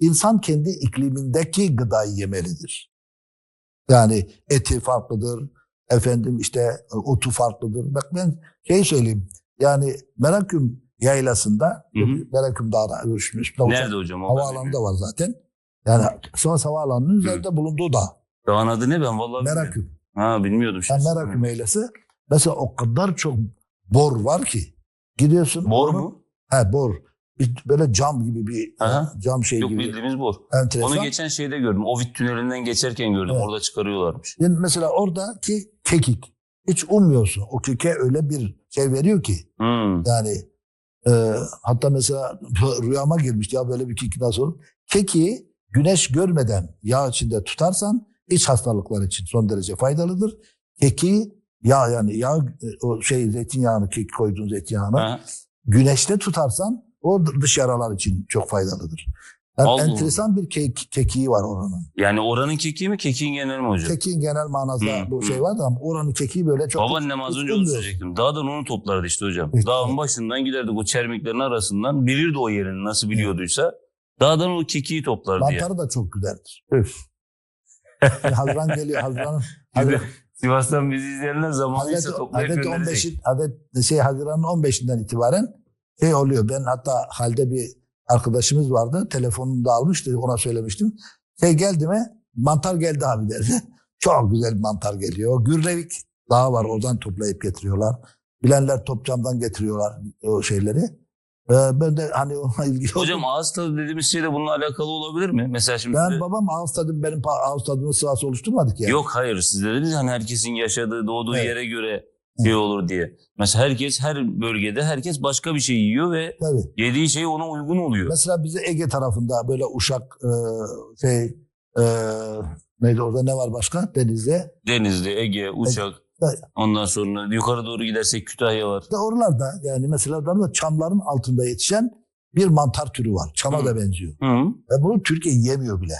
insan kendi iklimindeki gıdayı yemelidir. Yani eti farklıdır, efendim işte otu farklıdır. Bak ben şey söyleyeyim. Yani Meraküm yaylasında, Hı hı. Meraküm Dağı'na ölçmüş. Nerede hocam? Havaalanında var zaten. Yani Sivas Havaalanı'nın üzerinde bulunduğu dağ. Dağın adı ne ben vallahi. Meraküm. Ha bilmiyordum. Yani şimdi. Meraküm yaylası. Mesela o kadar çok bor var ki. Gidiyorsun. Bor onu- mu? He bor. Bir, böyle cam gibi bir Aha. cam şey Yok gibi. bildiğimiz bor. Enteresan. Onu geçen şeyde gördüm. Ovid tünelinden geçerken gördüm. Evet. Orada çıkarıyorlarmış. Yani mesela oradaki kekik. Hiç ummuyorsun. O keke öyle bir şey veriyor ki. Hmm. Yani e, hatta mesela rüyama girmişti ya böyle bir kekik nasıl olur? Kekiği güneş görmeden yağ içinde tutarsan iç hastalıklar için son derece faydalıdır. Kekiği yağ yani yağ e, o şey zeytinyağını kekik koyduğun zeytinyağını Ha. güneşte tutarsan o dış yaralar için çok faydalıdır. Yani Allah enteresan bir kek, kekiği var oranın. Yani oranın kekiği mi kekiğin genel mi hocam? Kekiğin genel manasında Hı, bu hı. şey var da ama oranın kekiği böyle çok... Babaannem az önce onu söyleyecektim. Dağdan onu toplardı işte hocam. Evet. Dağın başından giderdik o çermiklerin arasından. Bilirdi o yerini nasıl biliyorduysa. Dağdan o kekiği toplardı. Mantarı da çok güzeldir. Öf. Haziran geliyor. Haziran, Sivas'tan bizi izleyenler zamanıysa Hazreti, toplayıp gönderecek. 15'in Hazreti şey Haziran'ın 15'inden itibaren şey oluyor. Ben hatta halde bir arkadaşımız vardı. Telefonunu da almıştı. Ona söylemiştim. Şey geldi mi? Mantar geldi abi derdi. Çok güzel mantar geliyor. Gürrevik dağı var. Oradan toplayıp getiriyorlar. Bilenler Topçam'dan getiriyorlar o şeyleri. Ee, ben de hani ona ilgili Hocam ağız tadı dediğimiz şey de bununla alakalı olabilir mi? Mesela şimdi ben babam ağız tadım benim ağız tadımı sırası oluşturmadık ya. Yok hayır siz de dediniz hani herkesin yaşadığı doğduğu Evet. yere göre şey olur diye. Mesela herkes her bölgede herkes başka bir şey yiyor ve Tabii. yediği şey ona uygun oluyor. Mesela bize Ege tarafında böyle Uşak e, şey e, neydi orada ne var başka? Denizde. Denizli, Ege, Uşak. Evet. Ondan sonra yukarı doğru gidersek Kütahya var. De oralarda yani mesela oralarda çamların altında yetişen bir mantar türü var. Çama Hı. da benziyor. Hı. Ve bunu Türkiye yemiyor bile.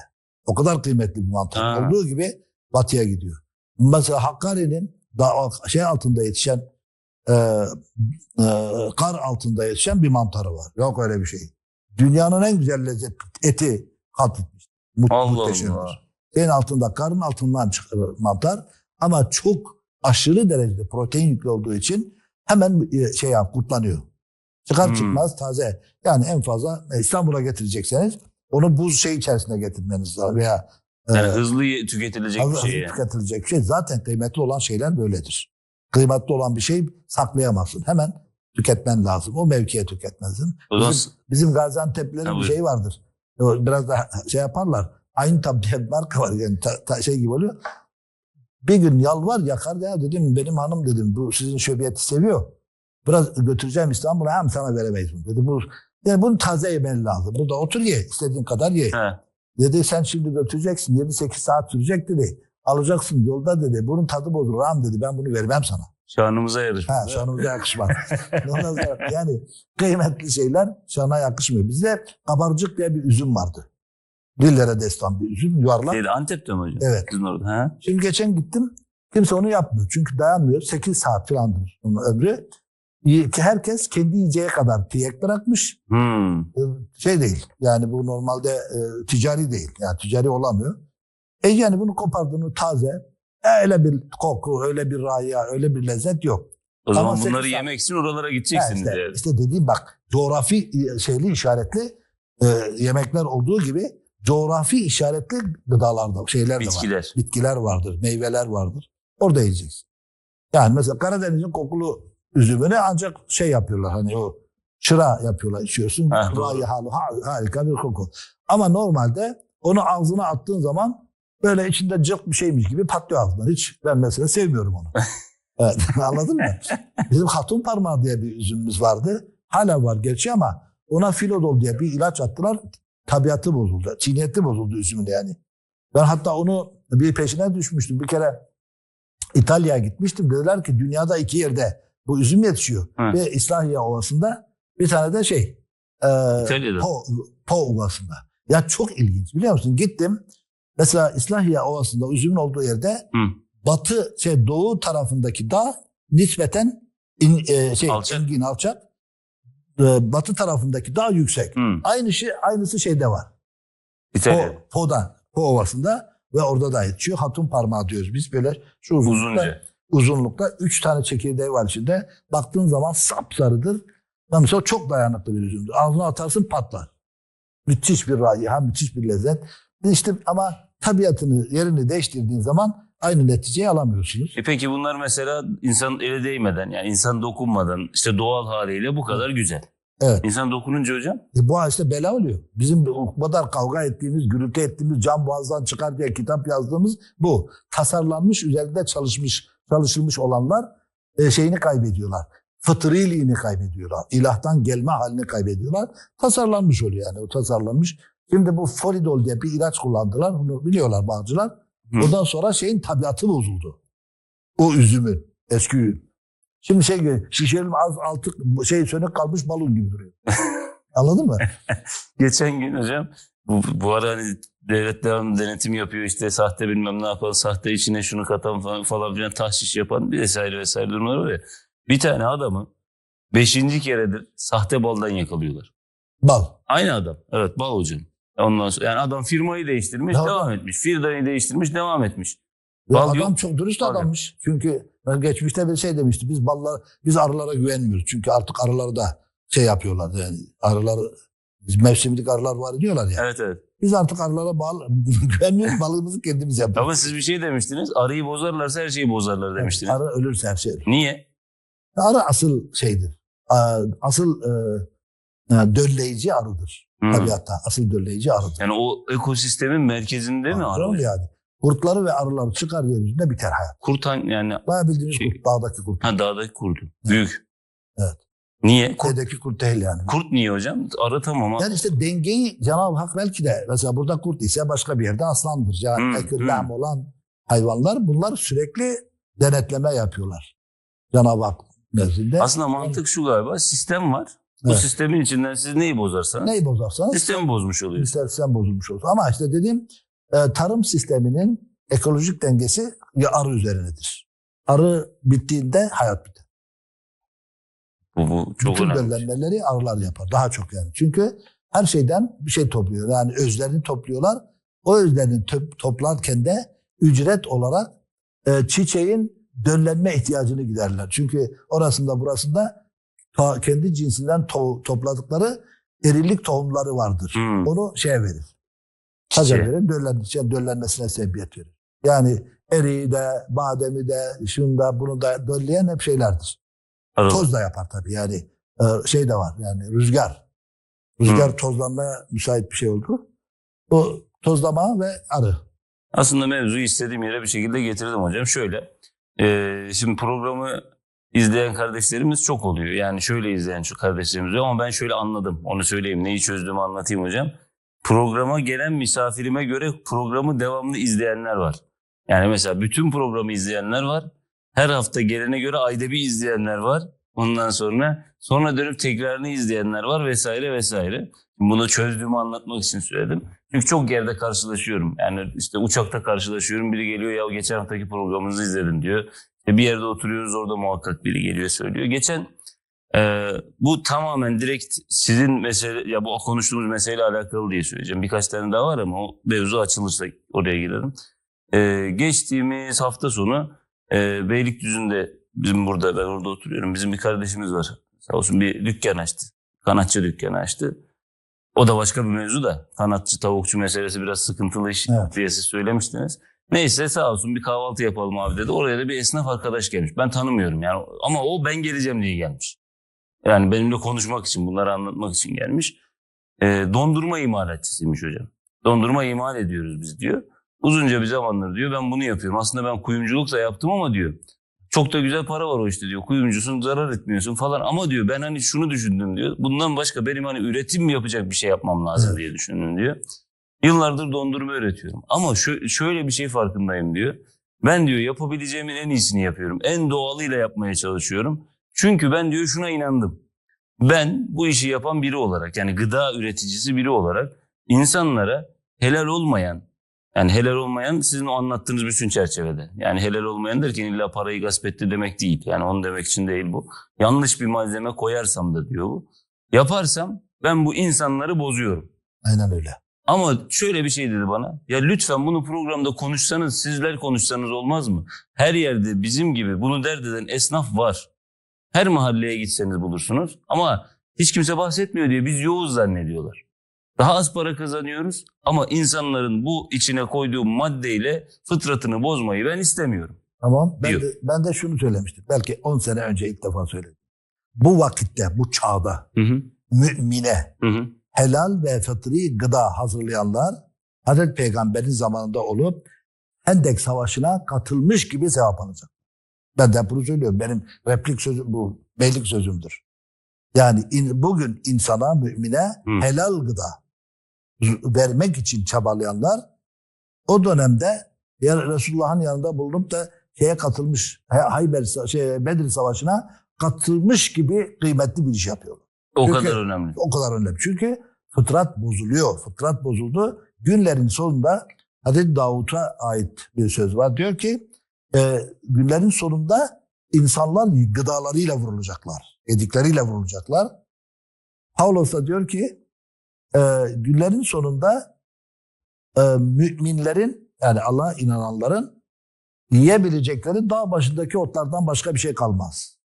O kadar kıymetli bir mantar. Ha. Olduğu gibi batıya gidiyor. Mesela Hakkari'nin da şey altında yetişen e, e, kar altında yetişen bir mantarı var. Yok öyle bir şey. Dünyanın en güzel lezzet eti kat etmiş. Mut, Allah muhteşemdir. Allah. Şeyin altında, karın altından çıkıyor mantar. Ama çok aşırı derecede protein yüklü olduğu için hemen e, şey yap, kurtlanıyor. Çıkar Hmm. çıkmaz taze. Yani en fazla İstanbul'a getirecekseniz onu buz şey içerisine getirmeniz lazım veya Yani hızlı tüketilecek bir hızlı şey. yani. tüketilecek bir şey. Zaten kıymetli olan şeyler böyledir. Kıymetli olan bir şey saklayamazsın. Hemen tüketmen lazım. O mevkiye tüketmezsin. O zaman Bizim, bizim Gaziantep'lerin bir şey vardır. O Biraz da şey yaparlar. Aynı tab diye bir marka var yani ta- ta- şey gibi oluyor. Bir gün yalvar yakar ya dedim benim hanım dedim bu sizin şöbiyeti seviyor. Biraz götüreceğim İstanbul'a hem sana veremeyiz bunu. Dedi bu yani bunu taze yemen lazım. Burada otur ye istediğin kadar ye. He. Dedi sen şimdi götüreceksin 7-8 saat sürecek dedi. Alacaksın yolda dedi. Bunun tadı bozulur ağam dedi. Ben bunu vermem sana. Şanımıza yarışmış. Ha, şanımıza yakışmaz. Yani kıymetli şeyler şana yakışmıyor. Bizde kabarcık diye bir üzüm vardı. Dillere destan bir üzüm yuvarlak. Şeyde, Antep'te mi hocam? Evet. Sizin orada. Ha? Şimdi geçen gittim. Kimse onu yapmıyor. Çünkü dayanmıyor. 8 saat falandır onun ömrü. Herkes kendi yiyeceği kadar tiyek bırakmış. Hmm. Ee, Şey değil. Yani bu normalde e, ticari değil. Yani ticari olamıyor. E yani bunu kopardığını taze. e, Öyle bir koku, öyle bir raya, öyle bir lezzet yok. O zaman Ama bunları yemek için oralara Ha, gideceksiniz işte, yani. işte dediğim bak coğrafi şeyli işaretli e, yemekler olduğu gibi coğrafi işaretli gıdalar da şeyler de var. Bitkiler. Bitkiler vardır, meyveler vardır. Orada yiyeceksin. Yani mesela Karadeniz'in kokulu üzümünü ancak şey yapıyorlar hani o çıra yapıyorlar içiyorsun. Rayihalı, ha- harika bir koku. Ama normalde onu ağzına attığın zaman böyle içinde cırt bir şeymiş gibi patlıyor ağzından. Hiç ben mesela sevmiyorum onu. evet, anladın mı? Bizim hatun parmağı diye bir üzümümüz vardı. Hala var gerçi ama ona filodol diye bir ilaç attılar. Tabiatı bozuldu. Çiğniyeti bozuldu üzümün yani. Ben hatta onu bir peşine düşmüştüm. Bir kere İtalya'ya gitmiştim. Dediler ki dünyada iki yerde bu üzüm yetişiyor. Hı. Ve İslahiye Ovası'nda bir tane de şey e, İtalya'da. Po, Po Ovası'nda. Ya çok ilginç biliyor musun? Gittim. Mesela İslahiye Ovası'nda üzümün olduğu yerde Hı. batı şey doğu tarafındaki dağ nispeten in- e, şey Alçak. engin alçak. E, batı tarafındaki dağ yüksek. Hmm. Aynı şey aynısı şeyde var. İtalya. Po, Po'da, Po Ovası'nda ve orada da yetişiyor. Hatun parmağı diyoruz biz böyle şu Uzunca. Uzunlukta üç tane çekirdeği var içinde. Baktığın zaman sapsarıdır. Yani mesela çok dayanıklı bir üzümdür. Ağzına atarsın patlar. Müthiş bir raiha, müthiş bir lezzet. İşte ama tabiatını, yerini değiştirdiğin zaman aynı neticeyi alamıyorsunuz. E peki bunlar mesela insan ele değmeden yani insan dokunmadan işte doğal haliyle bu kadar güzel. Evet. İnsan dokununca hocam E bu işte bela oluyor. Bizim bu kadar kavga ettiğimiz, gürültü ettiğimiz, can boğazdan çıkar diye kitap yazdığımız bu. Tasarlanmış, üzerinde çalışmış, çalışılmış olanlar e, şeyini kaybediyorlar. Fıtriliğini kaybediyorlar. İlahtan gelme halini kaybediyorlar. Tasarlanmış oluyor yani. O tasarlanmış. Şimdi bu Folidol diye bir ilaç kullandılar. Bunu biliyorlar bağcılar. Hı. Ondan sonra şeyin tabiatı bozuldu. O üzümün, eski. Şimdi şey gibi, şişenin az altı şey sönük kalmış balon gibi duruyor. Anladın mı? geçen gün hocam bu, bu ara hani devlet devamlı denetim yapıyor işte sahte bilmem ne yapan sahte içine şunu katan falan, falan filan tahşiş yapan bir vesaire vesaire durumlar var ya. Bir tane adamı beşinci keredir sahte baldan yakalıyorlar. Bal. Aynı adam. Evet bal hocam. Ondan sonra yani adam firmayı değiştirmiş, Ya devam etmiş. Firmayı değiştirmiş, devam etmiş. Bal adam yok. çok dürüst Bal adammış. Çünkü ben geçmişte bir şey demişti. Biz ballar, biz arılara güvenmiyoruz. Çünkü artık arıları da şey yapıyorlar. Yani arılar, biz mevsimlik arılar var diyorlar ya. Evet evet. Biz artık arılara bal, güvenmiyoruz. Balığımızı kendimiz yapıyoruz. Ama siz bir şey demiştiniz. Arıyı bozarlarsa her şeyi bozarlar demiştiniz. Arı ölürse her şey ölür. Niye? Arı asıl şeydir. Asıl e, e, dölleyici arıdır. Hmm. Tabiatta asıl dölleyici arıdır. Yani o ekosistemin merkezinde mi Anladın arı? yani? Kurtları ve arıları çıkar yeryüzünde biter hayat. Kurt han- yani Bayağı bildiğiniz Şey- kurt, dağdaki kurt. ha dağdaki kurdu. Büyük. Evet. Niye? Kurt, kurt değil yani. kurt niye hocam? Arı tamam ama. Yani işte dengeyi Cenab-ı Hak belki de mesela burada kurt ise başka bir yerde aslandır. Yani Hmm, ekür, hmm. olan hayvanlar bunlar sürekli denetleme yapıyorlar. Cenab-ı Hak nezdinde. Aslında mantık şu galiba. Sistem var. Bu Evet. sistemin içinden siz neyi bozarsanız Neyi bozarsanız sistemi bozmuş oluyorsunuz. sistem bozulmuş olsun. Ama işte dediğim e, tarım sisteminin ekolojik dengesi ya arı üzerinedir. Arı bittiğinde hayat biter. Bu, bu çok Bütün önemli. döllenmeleri arılar yapar. Daha çok yani. Çünkü her şeyden bir şey topluyor. Yani özlerini topluyorlar. O özlerini to- toplarken de ücret olarak e, çiçeğin döllenme ihtiyacını giderler. Çünkü orasında burasında ta- kendi cinsinden to- topladıkları erilik tohumları vardır. Hmm. Onu şeye verir. Taca Çiçeğe. verir. Döllen, döllenmesine sebebiyet verir. Yani eriği de, bademi de, şunu da, bunu da dölleyen hep şeylerdir. Arı. Toz da yapar tabii yani e, şey de var yani rüzgar. Rüzgar tozlanmaya müsait bir şey oldu. O tozlama ve arı. Aslında mevzuyu istediğim yere bir şekilde getirdim hocam. Şöyle, e, şimdi programı izleyen kardeşlerimiz çok oluyor. Yani şöyle izleyen şu kardeşlerimiz oluyor ama ben şöyle anladım. Onu söyleyeyim, neyi çözdüğümü anlatayım hocam. Programa gelen misafirime göre programı devamlı izleyenler var. Yani mesela bütün programı izleyenler var. Her hafta gelene göre ayda bir izleyenler var. Ondan sonra sonra dönüp tekrarını izleyenler var vesaire vesaire. Bunu çözdüğümü anlatmak için söyledim. Çünkü çok yerde karşılaşıyorum. Yani işte uçakta karşılaşıyorum. Biri geliyor ya geçen haftaki programınızı izledim diyor. İşte bir yerde oturuyoruz orada muhakkak biri geliyor söylüyor. Geçen e, bu tamamen direkt sizin mesele ya bu konuştuğumuz meseleyle alakalı diye söyleyeceğim. Birkaç tane daha var ama o mevzu açılırsa oraya girelim. E, geçtiğimiz hafta sonu e, Beylikdüzü'nde bizim burada ben orada oturuyorum. Bizim bir kardeşimiz var. Sağ olsun bir dükkan açtı. Kanatçı dükkanı açtı. O da başka bir mevzu da. Kanatçı, tavukçu meselesi biraz sıkıntılı iş Evet. diye siz söylemiştiniz. Neyse sağ olsun bir kahvaltı yapalım abi dedi. Oraya da bir esnaf arkadaş gelmiş. Ben tanımıyorum yani. Ama o ben geleceğim diye gelmiş. Yani benimle konuşmak için, bunları anlatmak için gelmiş. Ee, dondurma imalatçısıymış hocam. Dondurma imal ediyoruz biz diyor. Uzunca bir zamandır diyor ben bunu yapıyorum. Aslında ben kuyumculuk da yaptım ama diyor. Çok da güzel para var o işte diyor. Kuyumcusun zarar etmiyorsun falan. Ama diyor ben hani şunu düşündüm diyor. Bundan başka benim hani üretim mi yapacak bir şey yapmam lazım Evet. diye düşündüm diyor. Yıllardır dondurma üretiyorum. Ama şö- şöyle bir şey farkındayım diyor. Ben diyor yapabileceğimin en iyisini yapıyorum. En doğalıyla yapmaya çalışıyorum. Çünkü ben diyor şuna inandım. Ben bu işi yapan biri olarak yani gıda üreticisi biri olarak insanlara helal olmayan yani helal olmayan sizin o anlattığınız bütün çerçevede. Yani helal olmayan derken illa parayı gasp etti demek değil. Yani onu demek için değil bu. Yanlış bir malzeme koyarsam da diyor bu. Yaparsam ben bu insanları bozuyorum. Aynen öyle. Ama şöyle bir şey dedi bana. Ya lütfen bunu programda konuşsanız, sizler konuşsanız olmaz mı? Her yerde bizim gibi bunu dert eden esnaf var. Her mahalleye gitseniz bulursunuz. Ama hiç kimse bahsetmiyor diye biz yoğuz zannediyorlar. Daha az para kazanıyoruz ama insanların bu içine koyduğu maddeyle fıtratını bozmayı ben istemiyorum. Tamam. Ben Diyor. de, ben de şunu söylemiştim. Belki 10 sene önce ilk defa söyledim. Bu vakitte, bu çağda Hı hı. mümine Hı hı. helal ve fıtri gıda hazırlayanlar Hazreti Peygamber'in zamanında olup Hendek Savaşı'na katılmış gibi sevap alacak. Ben de bunu söylüyorum. Benim replik sözüm bu. Beylik sözümdür. Yani in- bugün insana, mümine Hı. helal gıda vermek için çabalayanlar o dönemde ya Resulullah'ın yanında bulunup da şeye katılmış, Hay- Hayber, şey, Bedir Savaşı'na katılmış gibi kıymetli bir iş yapıyorlar. O Çünkü- kadar önemli. O kadar önemli. Çünkü fıtrat bozuluyor. Fıtrat bozuldu. Günlerin sonunda Hazreti Davut'a ait bir söz var. Diyor ki e, günlerin sonunda insanlar gıdalarıyla vurulacaklar. Yedikleriyle vurulacaklar. Pavlos da diyor ki e, günlerin sonunda e, müminlerin yani Allah'a inananların yiyebilecekleri dağ başındaki otlardan başka bir şey kalmaz.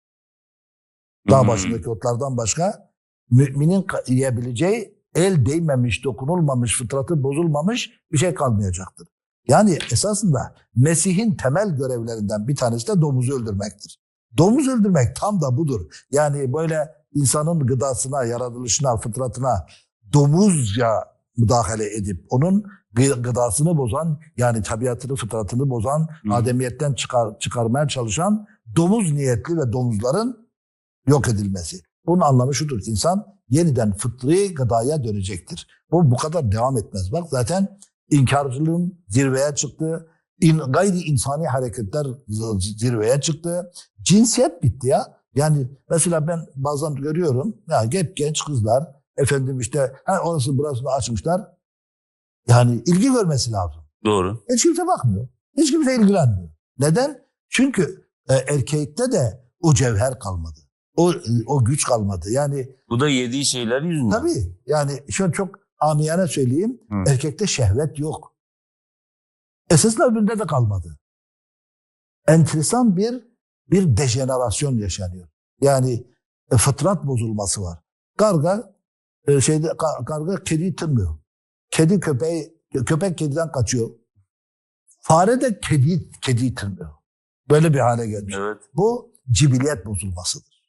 Dağ Hmm. başındaki otlardan başka müminin yiyebileceği el değmemiş, dokunulmamış, fıtratı bozulmamış bir şey kalmayacaktır. Yani esasında Mesih'in temel görevlerinden bir tanesi de domuzu öldürmektir. Domuz öldürmek tam da budur. Yani böyle insanın gıdasına, yaratılışına, fıtratına domuzca müdahale edip onun gı- gıdasını bozan yani tabiatını, fıtratını bozan, Hı. ademiyetten çıkar, çıkarmaya çalışan domuz niyetli ve domuzların yok edilmesi. Bunun anlamı şudur. İnsan yeniden fıtri gıdaya dönecektir. Bu bu kadar devam etmez. Bak zaten inkarcılığın zirveye çıktı. İn, gayri insani hareketler zirveye çıktı. Cinsiyet bitti ya. Yani mesela ben bazen görüyorum ya hep genç kızlar efendim işte ha, orası burasını açmışlar. Yani ilgi görmesi lazım. Doğru. Hiç kimse bakmıyor. Hiç kimse ilgilenmiyor. Neden? Çünkü e, erkekte de o cevher kalmadı. O o güç kalmadı. Yani Bu da yediği şeyler yüzünden. tabii yani şöyle çok amiyane söyleyeyim. Hı. Erkekte şehvet yok. Esasla öbüründe de kalmadı. Enteresan bir bir dejenerasyon yaşanıyor. Yani e, fıtrat bozulması var. Karga e, şeyde ka- karga kediyi tırmıyor. Kedi köpeği köpek kediden kaçıyor. Fare de kedi kediyi tırmıyor. Böyle bir hale gelmiş. Evet. Bu cibiliyet bozulmasıdır.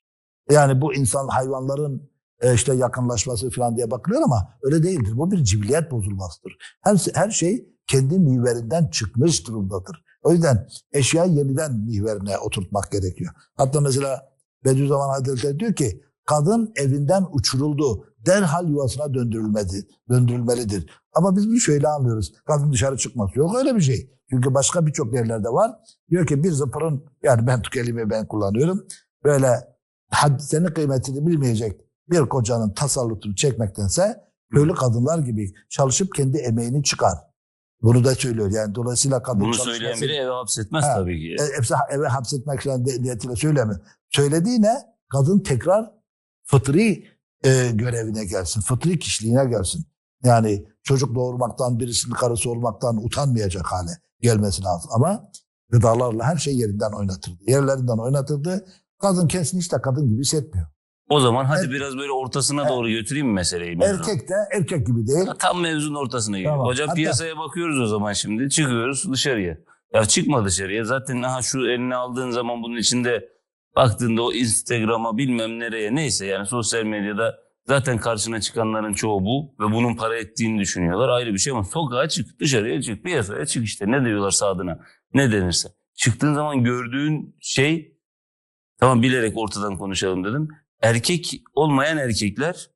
Yani bu insan hayvanların işte yakınlaşması falan diye bakılıyor ama öyle değildir. Bu bir cibiliyet bozulmasıdır. Her, her şey kendi mihverinden çıkmış durumdadır. O yüzden eşyayı yeniden mihverine oturtmak gerekiyor. Hatta mesela Bediüzzaman Hazretleri diyor ki kadın evinden uçuruldu. Derhal yuvasına döndürülmedi, döndürülmelidir. Ama biz bunu şöyle anlıyoruz. Kadın dışarı çıkması yok öyle bir şey. Çünkü başka birçok yerlerde var. Diyor ki bir zıpırın yani ben kelime ben kullanıyorum. Böyle hadisinin kıymetini bilmeyecek bir kocanın tasallutunu çekmektense köylü kadınlar gibi çalışıp kendi emeğini çıkar. Bunu da söylüyor. Yani dolayısıyla kadın Bunu söyleyen biri eve hapsetmez Ha, tabii ki. e, hepsi eve hapsetmek falan de- niyetiyle söylemiyor. Söylediği ne? Kadın tekrar fıtri e, görevine gelsin. Fıtri kişiliğine gelsin. Yani çocuk doğurmaktan, birisinin karısı olmaktan utanmayacak hale gelmesi lazım. Ama gıdalarla her şey yerinden oynatırdı. Yerlerinden oynatırdı. Kadın kesin işte kadın gibi hissetmiyor. O zaman hadi Er- biraz böyle ortasına doğru götüreyim mi meseleyi? Erkek de erkek gibi değil. Tam mevzunun ortasına geliyor. Tamam. Hocam Hatta- piyasaya bakıyoruz o zaman şimdi. Çıkıyoruz dışarıya. Ya çıkma dışarıya. Zaten aha şu eline aldığın zaman bunun içinde baktığında o Instagram'a bilmem nereye neyse yani sosyal medyada zaten karşına çıkanların çoğu bu ve bunun para ettiğini düşünüyorlar. Ayrı bir şey ama sokağa çık, dışarıya çık, piyasaya çık işte. Ne diyorlar sağdına, ne denirse. Çıktığın zaman gördüğün şey tamam bilerek ortadan konuşalım dedim. Erkek olmayan erkekler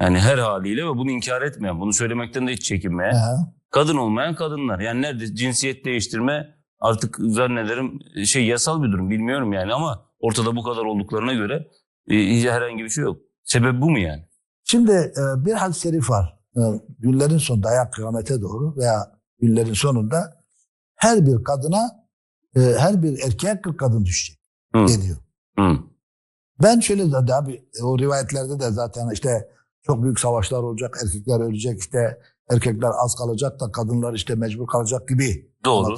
yani her haliyle ve bunu inkar etmeyen, bunu söylemekten de hiç çekinmeyen Aha. kadın olmayan kadınlar. Yani nerede cinsiyet değiştirme artık zannederim şey yasal bir durum bilmiyorum yani ama ortada bu kadar olduklarına göre e, hiç herhangi bir şey yok. Sebep bu mu yani? Şimdi e, bir hadis-i şerif var. E, günlerin sonunda ayak kıyamete doğru veya günlerin sonunda her bir kadına e, her bir erkeğe 40 kadın düşecek Hı. deniyor. Hı. Ben şöyle de abi o rivayetlerde de zaten işte çok büyük savaşlar olacak, erkekler ölecek işte erkekler az kalacak da kadınlar işte mecbur kalacak gibi Doğru.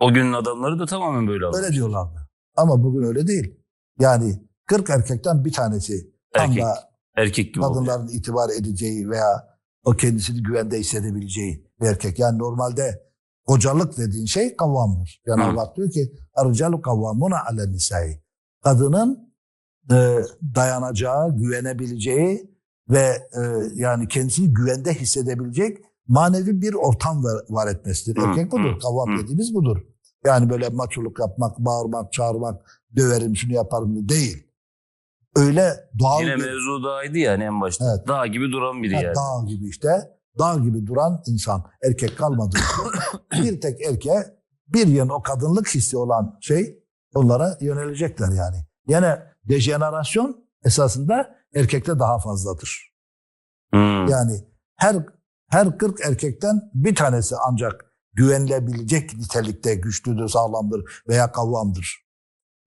O günün adamları da tamamen böyle alıyor. Öyle diyorlardı. Ama bugün öyle değil. Yani 40 erkekten bir tanesi tam Erkek da Erkek gibi oluyor. kadınların itibar edeceği veya o kendisini güvende hissedebileceği bir erkek. Yani normalde kocalık dediğin şey kavvamdır. Cenab-ı Hak diyor ki Arcalu kavvamuna nisai. Kadının e, dayanacağı, güvenebileceği ve e, yani kendisini güvende hissedebilecek manevi bir ortam var, var etmesidir. Erkek budur. Kavvam dediğimiz budur. Yani böyle maçoluk yapmak, bağırmak, çağırmak, döverim, şunu yaparım değil. Öyle doğal Yine bir... mevzu dağydı yani en başta. Evet. Dağ gibi duran biri Ha, yani. Dağ gibi işte. Dağ gibi duran insan. Erkek kalmadı. bir tek erkeğe bir yön o kadınlık hissi olan şey onlara yönelecekler yani. Yine dejenerasyon esasında erkekte daha fazladır. Hmm. Yani her her 40 erkekten bir tanesi ancak güvenilebilecek nitelikte güçlüdür, sağlamdır veya kavvamdır.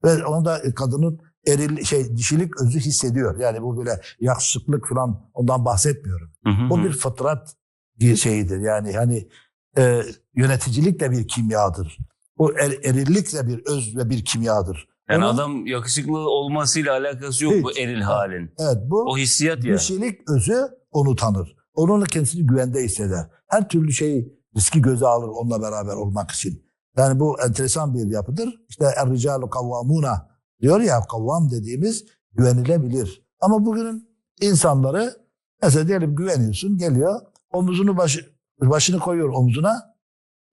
Ve onu da kadının eril şey dişilik özü hissediyor. Yani bu böyle yakışıklık falan ondan bahsetmiyorum. Hı hı. bir fıtrat şeyidir. Yani hani e, yöneticilik de bir kimyadır. O er, erillik de bir öz ve bir kimyadır. Yani Onu- adam yakışıklı olmasıyla alakası yok Hiç. bu eril halin. Evet bu O hissiyat ya. dişilik özü onu tanır. Onunla kendisini güvende hisseder. Her türlü şeyi riski göze alır onunla beraber olmak için. Yani bu enteresan bir yapıdır. İşte er-ricalu kavvamuna diyor ya kavvam dediğimiz güvenilebilir. Ama bugünün insanları mesela diyelim güveniyorsun geliyor omuzunu başı, başını koyuyor omzuna.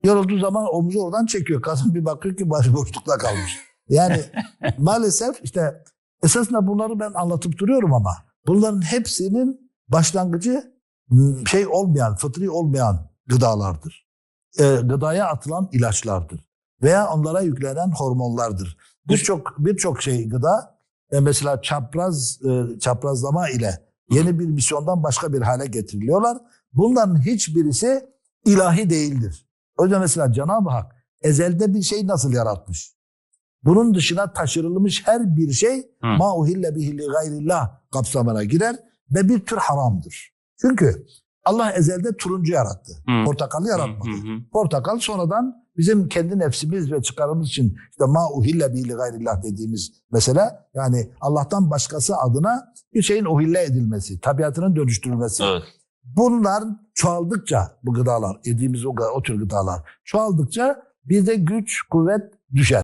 Yorulduğu zaman omuzu oradan çekiyor. Kadın bir bakıyor ki başı boşlukta kalmış. Yani maalesef işte esasında bunları ben anlatıp duruyorum ama bunların hepsinin başlangıcı m, şey olmayan, fıtri olmayan gıdalardır. Ee, gıdaya atılan ilaçlardır. Veya onlara yüklenen hormonlardır. Birçok birçok şey gıda e, mesela çapraz e, çaprazlama ile yeni bir misyondan başka bir hale getiriliyorlar. Bunların hiçbirisi ilahi değildir. O yüzden mesela Cenab-ı Hak ezelde bir şey nasıl yaratmış? Bunun dışına taşırılmış her bir şey ma uhille bihi li gayrillah kapsamına girer ve bir tür haramdır. Çünkü Allah ezelde turuncu yarattı. Hı. Portakalı yaratmadı. hı hı. Portakal sonradan bizim kendi nefsimiz ve çıkarımız için işte ma uhille bihi li gayrillah dediğimiz mesela yani Allah'tan başkası adına bir şeyin uhille edilmesi, tabiatının dönüştürülmesi. Evet. Bunlar çoğaldıkça bu gıdalar, yediğimiz o, o tür gıdalar çoğaldıkça bizde güç, kuvvet düşer.